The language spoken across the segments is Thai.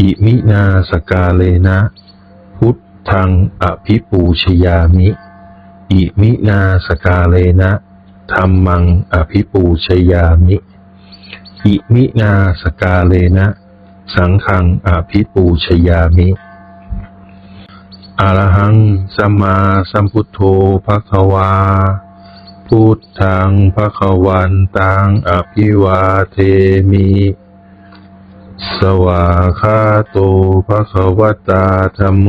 อิมินาสกาเลนะ พุทธังอภิปูชยามิ อิมินาสกาเลนะธรรมังอภิปูชยามิ อิมินาสกาเลนะ สังฆังอภิปูชยามิอรหังสัมมาสัมพุทโธภะคะวา พุทธังภะคะวันตังอภิวาเทมิ สวาคาโตภะคะวตาธัมโม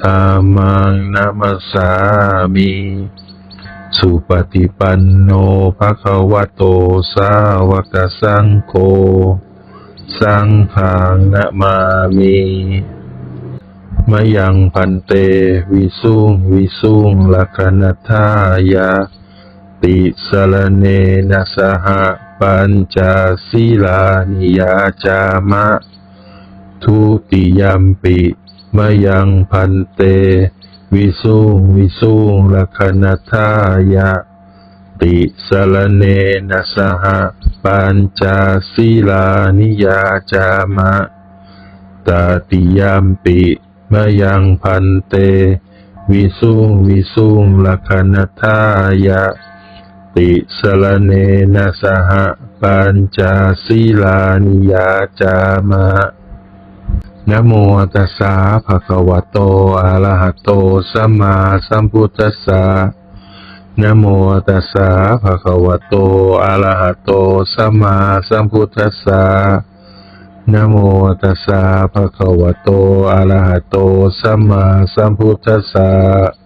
ธัมมังนัมสสามิสุปฏิปันโนภะคะวะโตสาวกสังโฆสังฆังนะมามิมยังพันเตวิสุงวิสุงลักนัทายาติสรเนนะสห ปัญจศีลานิยาจามะ ทุติยัมปิมยังพันเต วิสุงวิสุงลักนัทายาติสรณเนนะสหปัญจศีลานิยาจามะตติยมปิมยังพันเต วิสุงวิสุงลักขณทายะ ติสรณเนนะสหปัญจศีลานิยาจามะนะโมตัสสะภะคะวะโตอะระหะโตสัมมาสัมพุทธัสสะนะโมตัสสะภะคะวะโตอะระหะโตสัมมาสัมพุทธัสสะนะโมตัสสะภะคะวะโตอะระหะโตสัมมาสัมพุทธัสสะ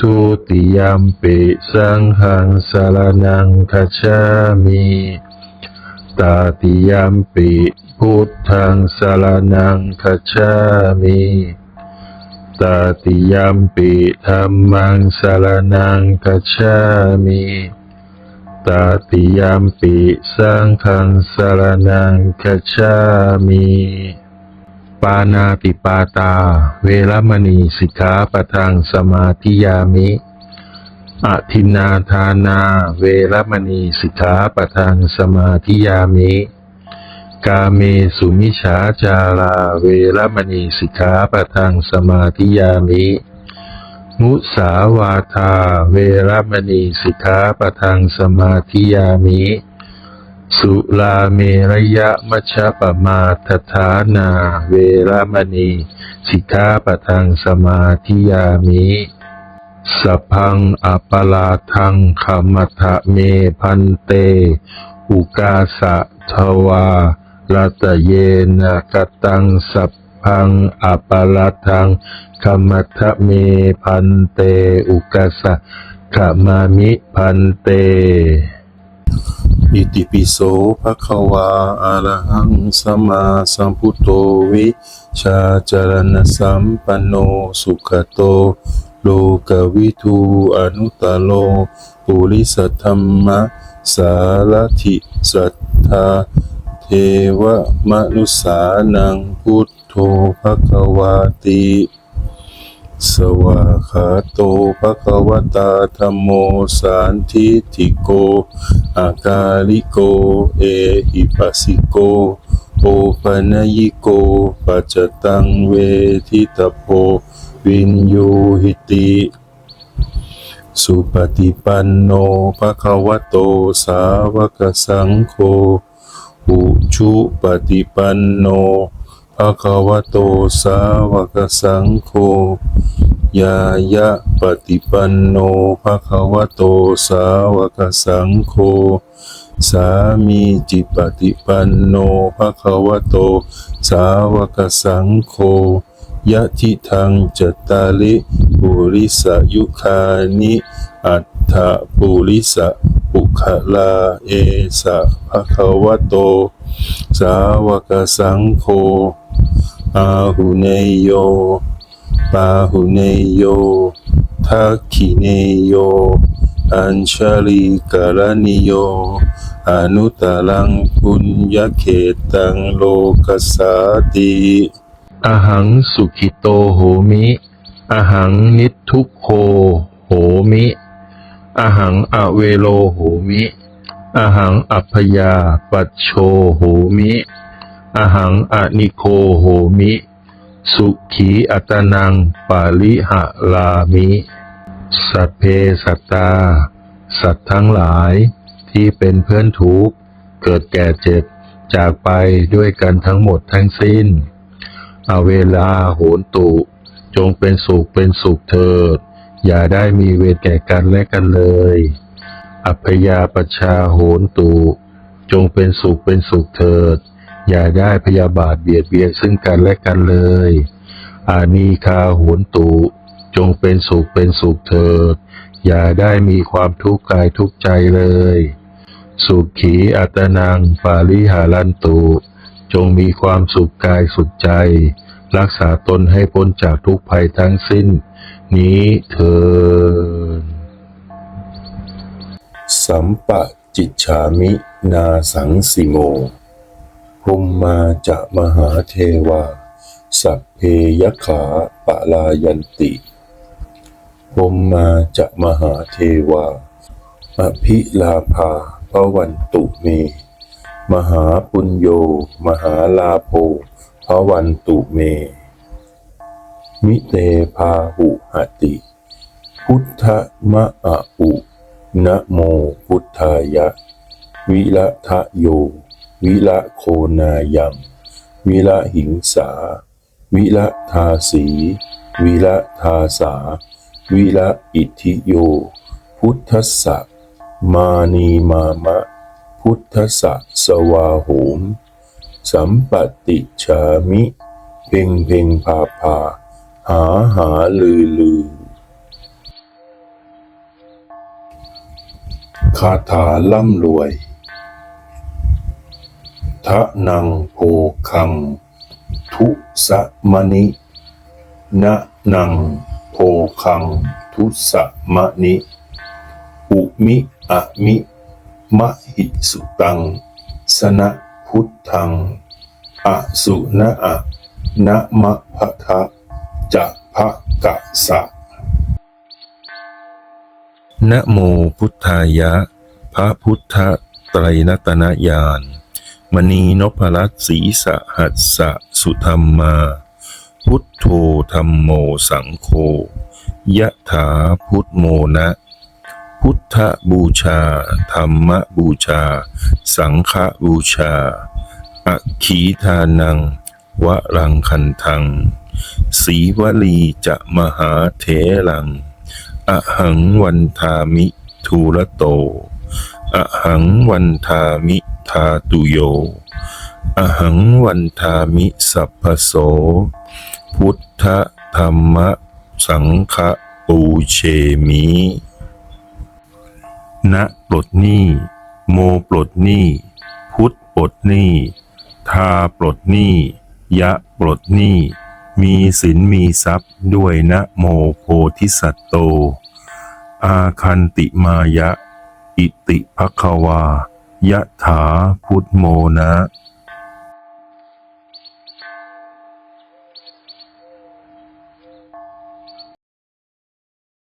ทุติยมปิสังฆังสารนังคัจามิตาติยมปิพุทธังสารนังคัจามิตาติยมปิธัมมังสารนังคัจามิตาติยมปิสังฆังสารนังคัจามิานาติปาตา เวรมณีสิกขาปะทังสมาธิยามิอทินนาทานา เวรมณีสิกขาปะทังสมาธิยามิ กาเมสุมิฉาจารา เวรมณีสิกขาปะทังสมาธิยามิ มุสาวาทา เวรมณีสิกขาปะทังสมาธิยามิ สุลาเมระยะมัชฌปมาทฐานา เวรมณี สิกขาปทังสมาธิยามิสพังอปลาทังขมัทะเมพันเต อุกาสะทวาลัตเยนะกตังสัพพังอปลาทังขมัทะเมพันเต อุกาสะขมามิพันเต อิติปิโสภะคะวาอะระหังสัมมาสัมพุทโธวิชาจารณสัมปันโนสุขโต โลกวิทูอนุตตโลปุริสธรรมะสารถิสัทธาเทวมนุสานังพุทโธภะคะวาติ สวาขาโตภะคะวตาธัมโมสานทิติโก อากาลิโก เอหิปัสสิโกโอปัญญิโกปัจจตังเวทิตโพวินยูหิติสุปฏิปันโนภะคะวะโตสาวกสังโฆอุชุปฏิปันโน ภะคะวะโตสาวกสังโฆยายะปฏิปันโนภะคะวะโตสาวกสังโฆสามีจิปฏิปันโนภะคะวะโต สาวกสังโฆยะทิทังจตาลิปุริสยุคานิ อัฏฐปุริสปุคลาเอสะภะคะวะโต สาวกสังโฆ อาหุเนยโยปาหุเนโยทักขิเนโย อัญชลีกรณิโย อนุตตรังปุญญเขตังโลกัสสาติอหังสุขิโตโหมิ อหังนิทุกโคโหมิ อหังอเวโลโหมิ อหังอัพพยาปัชโชโหมิ อหังอนิโคโหมิ สุขีอัตนังปาลิหะลามิ สัพเพสัตตา สัตว์ทั้งหลาย ที่เป็นเพื่อนทุกข์ เกิดแก่เจ็บจากไปด้วยกันทั้งหมดทั้งสิ้นเอาเวลาโหนตุ จงเป็นสุขเป็นสุขเถิด อย่าได้มีเวรแก่กันและกันเลย อัพยาปชาโหนตุ จงเป็นสุขเป็นสุขเถิด อย่าได้พยาบาทเบียดเบียนซึ่งกันและกันเลย อานีคาโหนตุ จงเป็นสุขเป็นสุขเถิด อย่าได้มีความทุกข์กายทุกข์ใจเลย สุขขีอัตนังปาลิหารันตุ จงมีความสุขกายสุขใจ รักษาตนให้พ้นจากทุกภัยทั้งสิ้น นี้เถิดสัมปะจิตฉามินาสังสิโม พรหมมาจะมหาเทวา สัพเพยขาปะลายันติพรหมมาจะมหาเทวา อภิลาภาพระวันตุเม มหาปุญโย มหาลาโภพระวันตุเม มิเตพาหุหติ พุทธมะอะอุนะโมพุทธายะ วิละทะโย วิละโคนายังวิละหิงสา วิละทาสี วิละทาสา วิละอิทธิโย พุทธสสะมานีมามะ พุทธสสะสวาโหม สัมปติชามิ เพ่งเพ่งพาพาหาหาลือลือคาถาล่ำรวย ทะนังโพคัง ทุสมะนินะนังโพคัง ทุสมะนิอุมิอะมิมะหิสุตัง สนะพุทธังอสุนะอะนะมะพะทะจะพะกะสะนะโมพุทธายะ พระพุทธไตรรัตนญาณ มณีนพรัตน์ศรีสหัสสะสุธรรมา พุทโธธรรมโมสังโฆยะถาพุทโมนะ พุทธบูชา ธรรมบูชา สังฆบูชาอัคคีทานัง วรังคันทังสีวลีจะมหาเถรัง อหังวันทามิทูระโต อหังวันทามิ ทาตุโย อหังวันทามิสัพพโส พุทธธรรมสังฆปูเชมินะปลดหนี้ โมปลดหนี้ พุทธปลดหนี้ ทาปลดหนี้ ยะปลดหนี้ มีสินมีทรัพย์ด้วยนะโมโพธิสัตโต อาคันติมายะ อิติภควา ยะถาพุทโมนะ